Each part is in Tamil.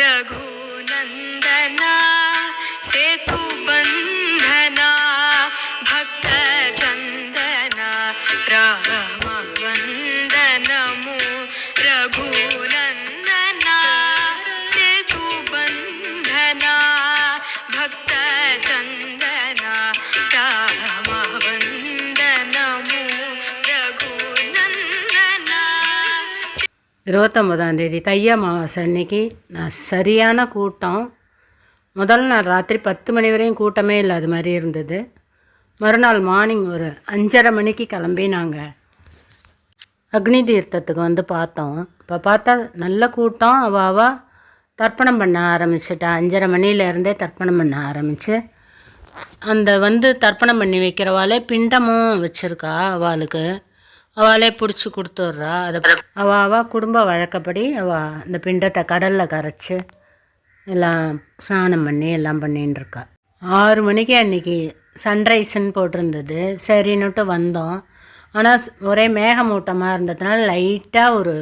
रघुनन्दना இருபத்தொம்போதாம் தேதி தை அமாவாசை அன்னைக்கு நான் சரியான கூட்டம். முதல் நாள் ராத்திரி பத்து மணி வரையும் கூட்டமே இல்லாத மாதிரி இருந்தது. மறுநாள் மார்னிங் ஒரு அஞ்சரை மணிக்கு கிளம்பி நாங்கள் அக்னி தீர்த்தத்துக்கு வந்து பார்த்தோம். இப்போ பார்த்தா நல்ல கூட்டம். அவ தர்ப்பணம் பண்ண ஆரம்பிச்சிட்டா. அஞ்சரை மணிலேருந்தே தர்ப்பணம் பண்ண ஆரம்பித்து அந்த வந்து தர்ப்பணம் பண்ணி வைக்கிறவாளே பிண்டமும் வச்சுருக்கா அவளுக்கு. அவளே பிடிச்சி கொடுத்துட்றா. அதை அவ அவ குடும்ப வழக்கப்படி அவ அந்த பிண்டத்தை கடலில் கரைச்சி எல்லாம் ஸ்நானம் பண்ணி எல்லாம் பண்ணின்னு இருக்கா ஆறு மணிக்கு அன்னைக்கு சன்ரைஸ்ன்னு போட்டிருந்தது. சரின்னுட்டு வந்தோம். ஆனால் ஒரே மேகமூட்டமாக இருந்ததுனால லைட்டாக ஒரு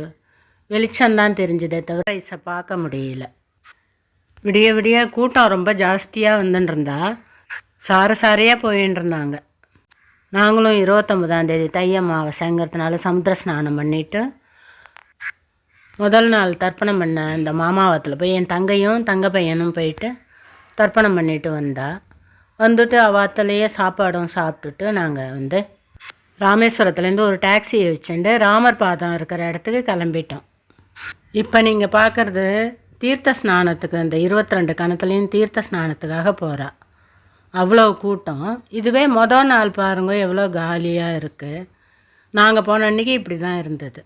வெளிச்சம்தான் தெரிஞ்சுதே தவிர ரைஸை பார்க்க முடியல. விடிய விடிய கூட்டம் ரொம்ப ஜாஸ்தியாக வந்துன்னு இருந்தா சார சாரையாக போயின்னு இருந்தாங்க நாங்களும் இருபத்தொம்பதாந்தேதி தேதி தை அமாவாசைங்கிறதுனால சமுத்திர ஸ்நானம் பண்ணிவிட்டு முதல் நாள் தர்ப்பணம் பண்ண இந்த மாமாவத்தில் போய் என் தங்கையும் தங்க பையனும் போயிட்டு தர்ப்பணம் பண்ணிட்டு வந்தா. வந்துட்டு அவத்துலேயே சாப்பாடும் சாப்பிட்டுட்டு நாங்கள் வந்து ராமேஸ்வரத்துலேருந்து ஒரு டாக்ஸியை வச்சுட்டு ராமர் பாதம் இருக்கிற இடத்துக்கு கிளம்பிட்டோம். இப்போ நீங்கள் பார்க்குறது தீர்த்த ஸ்நானத்துக்கு இந்த இருபத்தி ரெண்டு கணத்துலேயும் தீர்த்த ஸ்நானத்துக்காக போகிறா அவ்வளோ கூட்டம். இதுவே மொதல் நாள் பாருங்க எவ்வளோ காலியாக இருக்குது நாங்கள் போன அன்றைக்கி இப்படி தான் இருந்தது.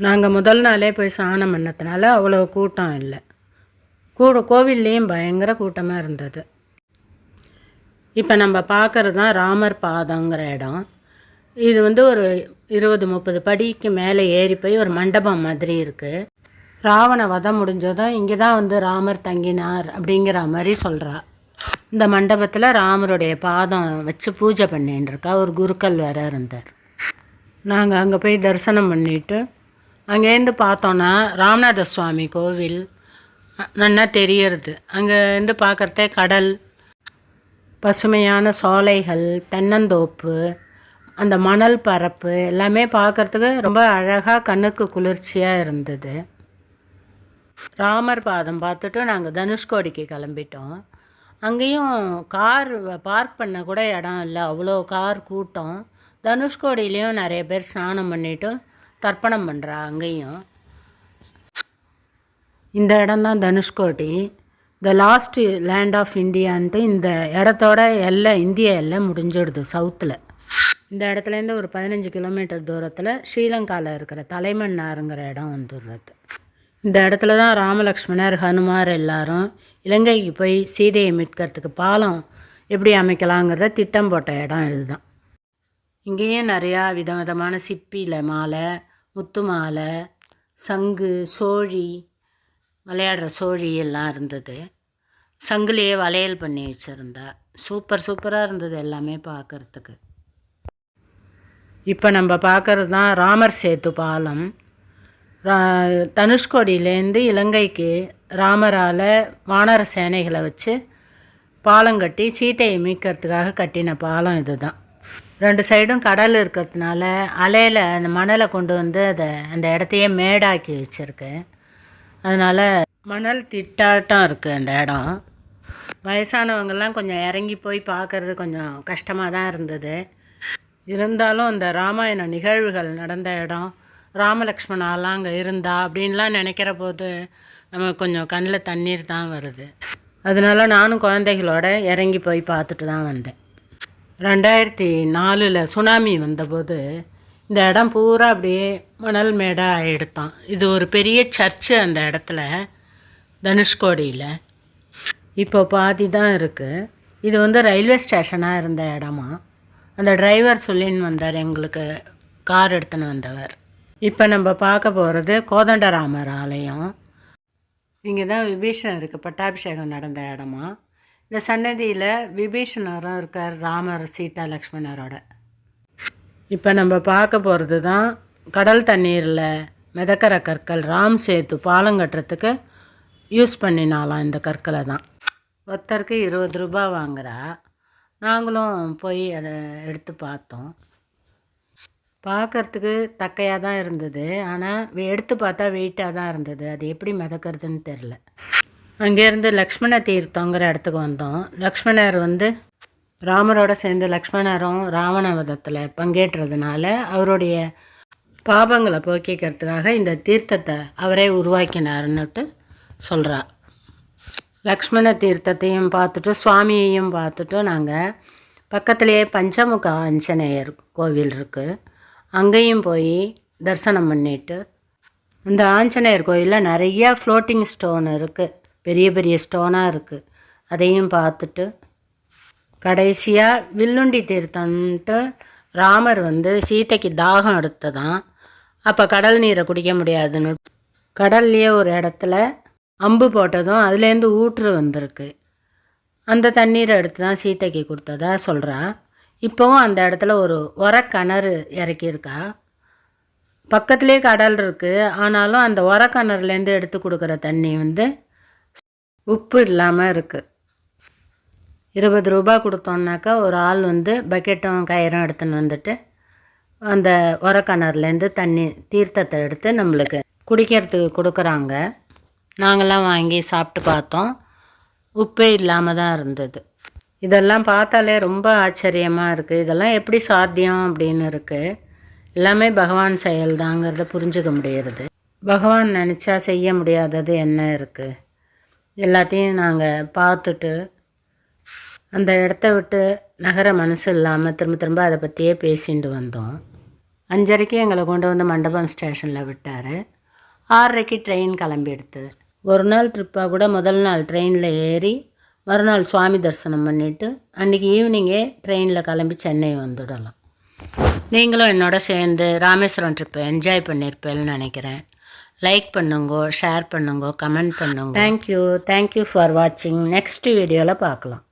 நாங்கள் முதல் நாளே போய் சாணம் பண்ணதுனால அவ்வளோ கூட்டம் இல்லை. கூட கோவில்லையும் பயங்கர கூட்டமாக இருந்தது. இப்போ நம்ம பார்க்குறது தான் ராமர் பாதங்கிற இடம். இது வந்து ஒரு இருபது முப்பது படிக்கு மேலே ஏறி போய் ஒரு மண்டபம் மாதிரி இருக்குது ராவண வதம் முடிஞ்சதும் இங்கே தான் வந்து ராமர் தங்கினார் அப்படிங்கிற மாதிரி சொல்கிறா இந்த மண்டபத்தில் ராமருடைய பாதம் வச்சு பூஜை பண்ணின்னு இருக்கா ஒரு குருக்கள் வேற இருந்தார். நாங்கள் அங்கே போய் தரிசனம் பண்ணிவிட்டு அங்கேருந்து பார்த்தோன்னா ராமநாத சுவாமி கோவில் நல்லா தெரியறது. அங்கேருந்து பார்க்குறதே கடல் பசுமையான சோலைகள் தென்னந்தோப்பு அந்த மணல் பரப்பு எல்லாமே பார்க்கறதுக்கு ரொம்ப அழகாக கண்ணுக்கு குளிர்ச்சியாக இருந்தது. ராமர் பாதம் பார்த்துட்டு நாங்கள் தனுஷ்கோடிக்கு கிளம்பிட்டோம். அங்கேயும் கார் பார்க் பண்ண கூட இடம் இல்லை. அவ்வளோ கார் கூட்டம். தனுஷ்கோடியிலையும் நிறைய பேர் ஸ்நானம் பண்ணிட்டு தர்ப்பணம் பண்ணுறா அங்கேயும். இந்த இடம்தான் Dhanushkodi. The last land of இந்தியான்ட்டு இந்த இடத்தோட எல்லை இந்திய எல்லை முடிஞ்சிடுது சவுத்தில் இந்த இடத்துலேருந்து ஒரு பதினஞ்சு கிலோமீட்டர் தூரத்தில் ஸ்ரீலங்காவில் இருக்கிற தலைமன்னாருங்கிற இடம் வந்துடுறது. இந்த இடத்துல தான் ராமலக்ஷ்மணர் ஹனுமார் எல்லாரும் இலங்கைக்கு போய் சீதையை மீட்கிறதுக்கு பாலம் எப்படி அமைக்கலாங்கிறத திட்டம் போட்ட இடம் இதுதான். இங்கேயும் நிறையா விதவிதமான சிப்பியில் மாலை முத்து மாலை சங்கு சோழி விளையாடுற சோழி எல்லாம் இருந்தது. சங்குலேயே வளையல் பண்ணி வச்சுருந்தா. சூப்பர் சூப்பராக இருந்தது எல்லாமே பார்க்கறதுக்கு. இப்போ நம்ம பார்க்குறது தான் ராமர் சேத்து பாலம். தனுஷ்கோடியிலேருந்து இலங்கைக்கு ராமரால் வானர சேனைகளை வச்சு பாலம் கட்டி சீட்டையை மீட்கிறதுக்காக கட்டின பாலம் இதுதான். ரெண்டு சைடும் கடல் இருக்கிறதுனால அலையில் அந்த மணலை கொண்டு வந்து அதை அந்த இடத்தையே மேடாக்கி வச்சுருக்கு. அதனால் மணல் திட்டாட்டம் இருக்குது அந்த இடம். வயசானவங்கெல்லாம் கொஞ்சம் இறங்கி போய் பார்க்கறது கொஞ்சம் கஷ்டமாக தான் இருந்தது. இருந்தாலும் அந்த ராமாயண நிகழ்வுகள் நடந்த இடம் ராமலக்ஷ்மணாலாம் அங்கே இருந்தா அப்படின்லாம் நினைக்கிற போது நமக்கு கொஞ்சம் கண்ணில் தண்ணீர் தான் வருது. அதனால நானும் குழந்தைகளோட இறங்கி போய் பார்த்துட்டு தான் வந்தேன். ரெண்டாயிரத்தி நாலில் சுனாமி வந்தபோது இந்த இடம் பூரா அப்படியே மணல் மேடாக ஆகிடுத்தான் இது ஒரு பெரிய சர்ச்சு அந்த இடத்துல தனுஷ்கோடியில். இப்போ பாதி தான் இருக்குது இது வந்து ரயில்வே ஸ்டேஷனாக இருந்த இடமா? அந்த டிரைவர் சொல்லின்னு வந்தார் எங்களுக்கு கார் எடுத்துன்னு வந்தவர். இப்போ நம்ம பார்க்க போகிறது கோதண்டராமர் ஆலயம் இங்கே தான் விபீஷணருக்கு பட்டாபிஷேகம் நடந்த இடமா? இந்த சன்னதியில் விபீஷணரும் இருக்கார் ராமர் சீதா லக்ஷ்மணரோட. இப்போ நம்ம பார்க்க போகிறது தான் கடல் தண்ணீரில் மிதக்கிற கற்கள் ராம் சேத்து பாலம் கட்டுறதுக்கு யூஸ் பண்ணினாலாம் இந்த கற்களை தான். ஒருத்தருக்கு இருபது ரூபாய் வாங்குறா. நாங்களும் போய் அதை எடுத்து பார்த்தோம். பார்க்கறதுக்கு தக்கையாக தான் இருந்தது. ஆனால் எடுத்து பார்த்தா வெயிட்டாக தான் இருந்தது. அது எப்படி மிதக்கிறதுன்னு தெரில அங்கேருந்து லக்ஷ்மண தீர்த்தங்கிற இடத்துக்கு வந்தோம். லக்ஷ்மணர் வந்து ராமரோட சேர்ந்து லக்ஷ்மணரும் ராவணவதத்தில் பங்கேற்றதுனால அவருடைய பாபங்களை போக்கிக்கிறதுக்காக இந்த தீர்த்தத்தை அவரே உருவாக்கினாருன்னுட்டு சொல்கிறா லக்ஷ்மண தீர்த்தத்தையும் பார்த்துட்டு சுவாமியையும் பார்த்துட்டு நாங்கள் பக்கத்துலேயே பஞ்சமுக ஆஞ்சநேயர் கோவில் இருக்குது அங்கேயும் போய் தரிசனம் பண்ணிட்டு இந்த ஆஞ்சநேயர் கோயிலில் நிறையா ஃப்ளோட்டிங் ஸ்டோன் இருக்குது பெரிய பெரிய ஸ்டோனாக இருக்குது அதையும் பார்த்துட்டு கடைசியாக வில்லுண்டி தீர்த்தம்ன்ட்டு ராமர் வந்து சீதைக்கு தாகம் எடுத்ததான். அப்போ கடல் நீரை குடிக்க முடியாதுன்னு கடல்லையே ஒரு இடத்துல அம்பு போட்டதும் அதுலேருந்து ஊற்று வந்திருக்கு. அந்த தண்ணீரை எடுத்து தான் சீதைக்கு கொடுத்ததா சொல்கிறா இப்போவும் அந்த இடத்துல ஒரு உரக்கிணறு இறக்கியிருக்கா? பக்கத்துலேயே கடல் இருக்குது ஆனாலும் அந்த உரக்கிணறுலேருந்து எடுத்து கொடுக்குற தண்ணி வந்து உப்பு இல்லாமல் இருக்குது இருபது ரூபா கொடுத்தோம்னாக்கா ஒரு ஆள் வந்து பக்கெட்டும் கயிறும் எடுத்துன்னு வந்துட்டு அந்த உரக்கிணறுலேருந்து தண்ணி தீர்த்தத்தை எடுத்து நம்மளுக்கு குடிக்கிறதுக்கு கொடுக்குறாங்க. நாங்களாம் வாங்கி சாப்பிட்டு பார்த்தோம். உப்பே இல்லாமல் தான் இருந்தது. இதெல்லாம் பார்த்தாலே ரொம்ப ஆச்சரியமாக இருக்குது இதெல்லாம் எப்படி சாத்தியம் அப்படின்னு இருக்குது எல்லாமே பகவான் செயல் தாங்கிறத புரிஞ்சுக்க முடியறது. பகவான் நினச்சா செய்ய முடியாதது என்ன இருக்குது எல்லாத்தையும் நாங்கள் பார்த்துட்டு அந்த இடத்த விட்டு நகர மனசு இல்லாமல் திரும்ப திரும்ப அதை பற்றியே பேசிட்டு வந்தோம். அஞ்சரைக்கு எங்களை கொண்டு வந்து மண்டபம் ஸ்டேஷனில் விட்டார். ஆறரைக்கு ட்ரெயின் கிளம்பி எடுத்தது ஒரு நாள் ட்ரிப்பாக கூட முதல் நாள் ட்ரெயினில் ஏறி மறுநாள் சுவாமி தரிசனம் பண்ணிவிட்டு அன்றைக்கி ஈவினிங்கே ட்ரெயினில் கிளம்பி சென்னை வந்துடலாம். நீங்களும் என்னோட சேர்ந்து ராமேஸ்வரம் ட்ரிப்பை என்ஜாய் பண்ணியிருப்பேன்னு நினைக்கிறேன். லைக் பண்ணுங்கோ ஷேர் பண்ணுங்கோ கமெண்ட் பண்ணுங்க. Thank you thank you for வாட்சிங் நெக்ஸ்ட் வீடியோவில் பார்க்கலாம்.